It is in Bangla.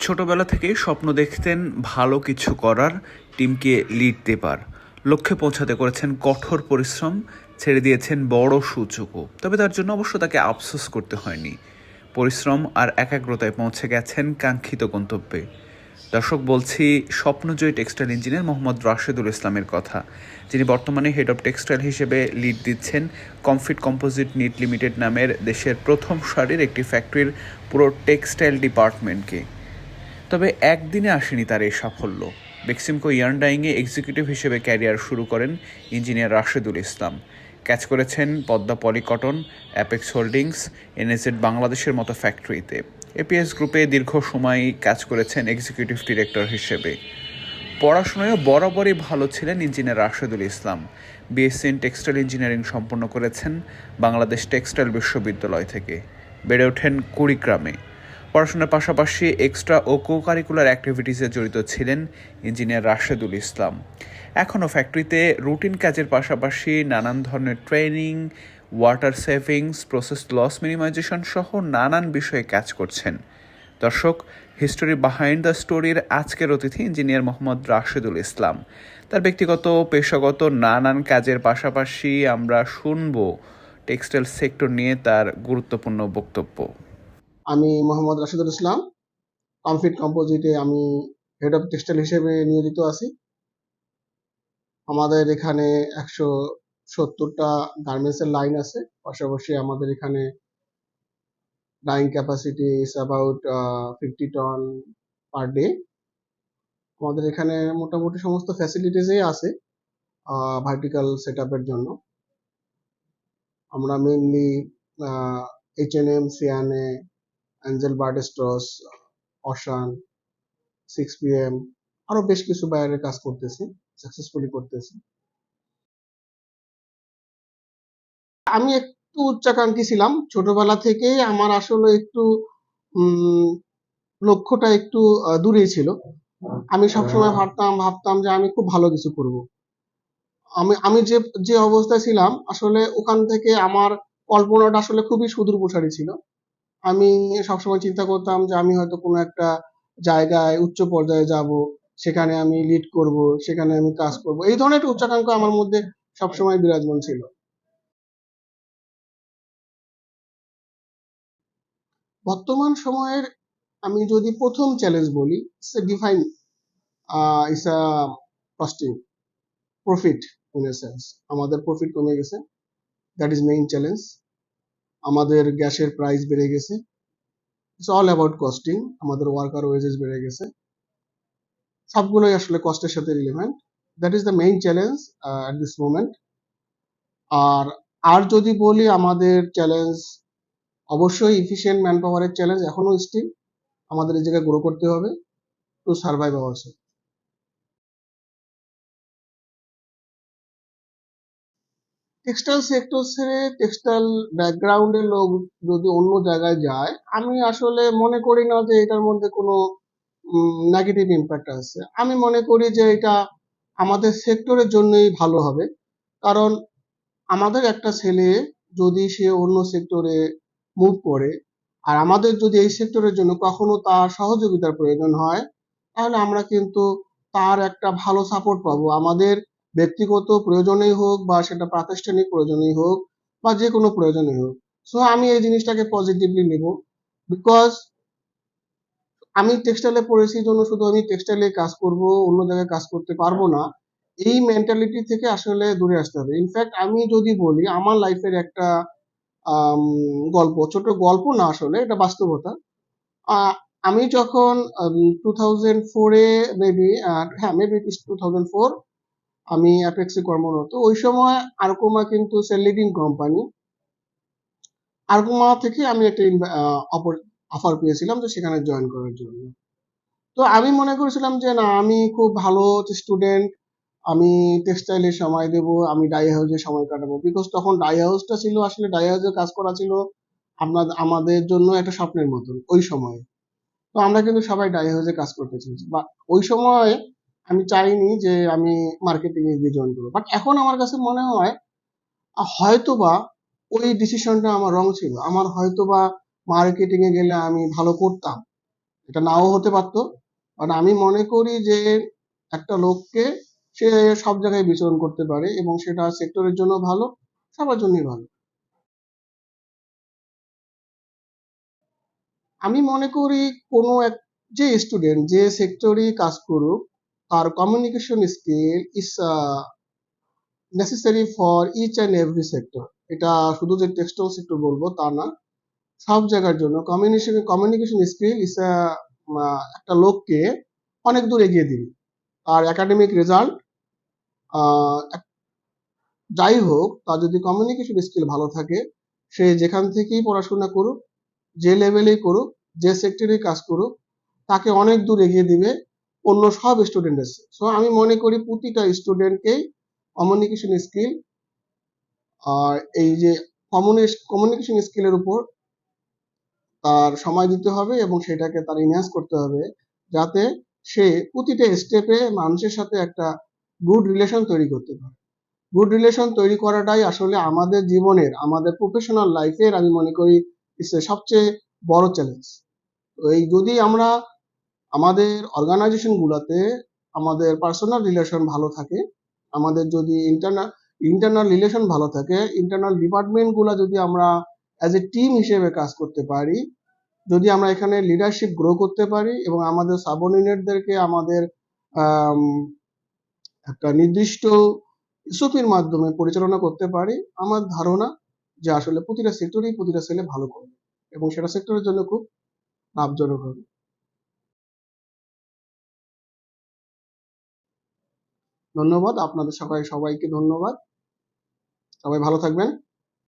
ছোটবেলা থেকেই স্বপ্ন দেখতেন ভালো কিছু করার, টিমকে লিড দেবার। লক্ষ্যে পৌঁছাতে করেছেন কঠোর পরিশ্রম, ছেড়ে দিয়েছেন বড় সূচকও তবে তার জন্য অবশ্য তাকে আফসোস করতে হয়নি। পরিশ্রম আর একাগ্রতায় পৌঁছে গেছেন কাঙ্ক্ষিত গন্তব্যে। দর্শক, বলছি, স্বপ্নজয়ী টেক্সটাইল ইঞ্জিনিয়ার মোহাম্মদ রাশেদুল ইসলামের কথা। যিনি বর্তমানে হেড অফ টেক্সটাইল হিসেবে লিড দিচ্ছেন কমফিট কম্পোজিট নিট লিমিটেড নামের দেশের প্রথম সারির একটি ফ্যাক্টরির পুরো টেক্সটাইল ডিপার্টমেন্টকে তবে একদিনে আসেনি তার এই সাফল্য। বেক্সিমকো ইয়ারডাইংয়ে এক্সিকিউটিভ হিসেবে ক্যারিয়ার শুরু করেন ইঞ্জিনিয়ার রাশেদুল ইসলাম। ক্যাচ করেছেন পদ্মা পলিকটন, অ্যাপেক্স হোল্ডিংস এনএসএড বাংলাদেশের মতো ফ্যাক্টরিতে। এপিএস গ্রুপে দীর্ঘ সময় কাজ করেছেন এক্সিকিউটিভ ডিরেক্টর হিসেবে। পড়াশোনায়ও বরাবরই ভালো ছিলেন engineer Rashedul Islam. BSc in textile engineering সম্পন্ন করেছেন বাংলাদেশ টেক্সটাইল বিশ্ববিদ্যালয় থেকে। বেড়ে ওঠেন কুড়িগ্রামে। পড়াশোনার পাশাপাশি এক্সট্রা ও কো কারিকুলার অ্যাক্টিভিটিসে জড়িত ছিলেন ইঞ্জিনিয়ার রাশেদুল ইসলাম। এখনও ফ্যাক্টরিতে রুটিন কাজের পাশাপাশি নানান ধরনের training water savings process loss minimization সহ নানান বিষয়ে কাজ করছেন। দর্শক হিস্টোরি বাহাইন্ড দ্য স্টোরির আজকের অতিথি ইঞ্জিনিয়ার মোহাম্মদ রাশেদুল ইসলাম। তার ব্যক্তিগত পেশাগত নানান কাজের পাশাপাশি আমরা শুনব টেক্সটাইল সেক্টর নিয়ে তার গুরুত্বপূর্ণ বক্তব্য। আমি মোহাম্মদ রাশিদুল ইসলাম কমফিট কম্পোজিটে আমি হেড অফ টেক্সটাইল হিসেবে নিয়োজিত আছি। আমাদের এখানে একশো সত্তরটা গার্মেন্টসের লাইন আছে, পাশাপাশি আমাদের এখানে dyeing capacity is about fifty ton per day আমাদের এখানে মোটামুটি সমস্ত ফ্যাসিলিটিসই আছে ভার্টিক্যাল সেট আপের জন্য। আমরা মেনলি এইচ এন এম সিয়ানে অ্যাঞ্জেল বার্ডেস্ট্রস অশান সিক্স পিএম আরও বেশ কিছু বাইরের কাজ করতেছি সাকসেসফুলি করতেছি। আমি একটু উচ্চাকাঙ্ক্ষী ছিলাম, ছোটবেলা থেকেই আমার আসলে একটু লক্ষ্যটা একটু দূরেই ছিল। আমি সবসময় ভাবতাম ভাবতাম যে আমি খুব ভালো কিছু করব। আমি আমি যে যে অবস্থায় ছিলাম, আসলে ওখান থেকে আমার কল্পনাটা আসলে খুবই সুদূর প্রসারী ছিল। আমি সবসময় চিন্তা করতাম যে আমি হয়তো কোনো একটা জায়গায় উচ্চ পর্যায়ে যাব, সেখানে আমি লিড করব, সেখানে আমি কাজ করব। এই ধরনের একটা উচ্চাকাঙ্ক্ষা আমার মধ্যে সবসময় বিরাজমান ছিল। বর্তমান সময়ের আমি যদি প্রথম চ্যালেঞ্জ বলি define is a costing profit in a sense আমাদের প্রফিট কমে গেছে। দ্যাট ইজ মেইন চ্যালেঞ্জ আমাদের গ্যাসের প্রাইস বেড়ে গেছে। ইটস অল অ্যাবাউট কস্টিং আমাদের ওয়ার্কার ওয়েজেস বেড়ে গেছে। সবগুলোই আসলে কস্টের সাথে relevant that is the main challenge at this moment আর আর যদি বলি আমাদের চ্যালেঞ্জ অবশ্যই ইফিশিয়েন্ট ম্যান পাওয়ারের চ্যালেঞ্জ এখনও স্টিল আমাদের এই জায়গায় গ্রো করতে হবে to survive ourselves textile sector ছেড়ে টেক্সটাইল ব্যাকগ্রাউন্ডের লোক যদি অন্য জায়গায় যায়, আমি আসলে মনে করি না যে এটার মধ্যে কোনো নেগেটিভ ইম্প্যাক্ট আছে। আমি মনে করি যে এটা আমাদের সেক্টরের জন্যই ভালো হবে। কারণ আমাদের একটা ছেলে যদি সে অন্য সেক্টরে মুভ করে, আর আমাদের যদি এই সেক্টরের জন্য কখনো তার সহযোগিতার প্রয়োজন হয়, তাহলে আমরা কিন্তু তার একটা ভালো সাপোর্ট পাবো। আমাদের ব্যক্তিগত প্রয়োজনেই হোক বা সেটা প্রাতিষ্ঠানিক প্রয়োজনেই হোক বা যে কোনো প্রয়োজনেই হোক। সো আমি এই জিনিসটাকে পজিটিভলি নেব বিকজ আমি টেক্সটাইলে পড়েছি জন্য শুধু আমি টেক্সটাইলে কাজ করব, অন্য জায়গায় কাজ করতে পারব না। এই মেন্টালিটি থেকে আসলে দূরে আসতে হবে। ইনফ্যাক্ট আমি যদি বলি, আমার লাইফের একটা গল্প, ছোট গল্প না আসলে, এটা বাস্তবতা। আমি যখন টু থাউজেন্ড ফোরে মেবি হ্যাঁ মেবি টু থাউজেন্ড ফোর আমি অ্যাপেক্সে কর্মরত। ওই সময় আরকোমা কিন্তু লিডিং কোম্পানি আরকোমা থেকে আমি একটা অফার পেয়েছিলাম যে সেখানে জয়েন করার জন্য। তো আমি মনে করেছিলাম যে না, আমি খুব ভালো স্টুডেন্ট আমি টেক্সটাইলে সময় দেব, আমি ডাই হাউসে সময় কাটাবো। বিকজ তখন ডাই হাউসটা ছিল, আসলে ডাই হাউসে কাজ করা ছিল আপনার, আমাদের জন্য একটা স্বপ্নের মতন, ওই সময়ে। তো আমরা কিন্তু সবাই ডাই হাউসে কাজ করতে চেয়েছি বা ওই সময় আমি চাইনি যে আমি মার্কেটিং এ গিয়ে জয়েন করব। বাট এখন আমার কাছে মনে হয় হয়তোবা ওই ডিসিশনটা আমার রং ছিল। আমার হয়তোবা মার্কেটিং এ গেলে আমি ভালো করতাম। এটা নাও হতে পারতো। কারণ আমি মনে করি যে একটা লোককে সে সব জায়গায় বিচরণ করতে পারে এবং সেটা সেক্টরের জন্য ভালো, সবার জন্যই ভালো। আমি মনে করি কোনো এক, যে স্টুডেন্ট যে সেক্টরে কাজ করুক তার communication skill is necessary for each and every sector এটা শুধু যে টেক্সটাইল সেক্টর বলব, তা না। সব জায়গার জন্য কমিউনিকেশন কমিউনিকেশন স্কিল ইজ একটা লোককে অনেক দূর এগিয়ে দিবে। আর একাডেমিক রেজাল্ট যাই হোক, তার যদি কমিউনিকেশন স্কিল ভালো থাকে, সে যেখান থেকেই পড়াশোনা করুক, যে লেভেলেই করুক, যে সেক্টরেই কাজ করুক, তাকে অনেক দূর এগিয়ে দিবে। অন্য সব স্টুডেন্টের সো আমি মনে করি প্রতিটা স্টুডেন্টকেই কমিউনিকেশন স্কিল আর এই যে কমিউনিকেশন স্কিলের উপর তার সময় দিতে হবে এবং সেটাকে তার ইনহ্যান্স করতে হবে যাতে সে প্রতিটা স্টেপে মানুষের সাথে একটা গুড রিলেশন তৈরি করতে পারে। গুড রিলেশন তৈরি করাটাই আসলে আমাদের জীবনের, আমাদের প্রফেশনাল লাইফের আমি মনে করি সবচেয়ে বড় চ্যালেঞ্জ এই যদি আমরা আমাদের অর্গানাইজেশন গুলাতে আমাদের পার্সোনাল রিলেশন ভালো থাকে। আমাদের যদি ইন্টারনাল ইন্টারনাল রিলেশন ভালো থাকে ইন্টারনাল ডিপার্টমেন্টগুলা যদি আমরা অ্যাজ এ টিম হিসেবে কাজ করতে পারি যদি আমরা এখানে লিডারশিপ গ্রো করতে পারি এবং আমাদের সাবঅর্ডিনেটদেরকে আমাদের আম, একটা নির্দিষ্ট ইসোপির মাধ্যমে পরিচালনা করতে পারি আমার ধারণা যে আসলে প্রতিটা সেক্টরেই প্রতিটা ছেলে ভালো করবে এবং সেটা সেক্টরের জন্য খুব লাভজনক হবে। ধন্যবাদ। আপনাদের সবাই সবাইকে ধন্যবাদ। সবাই ভালো থাকবেন।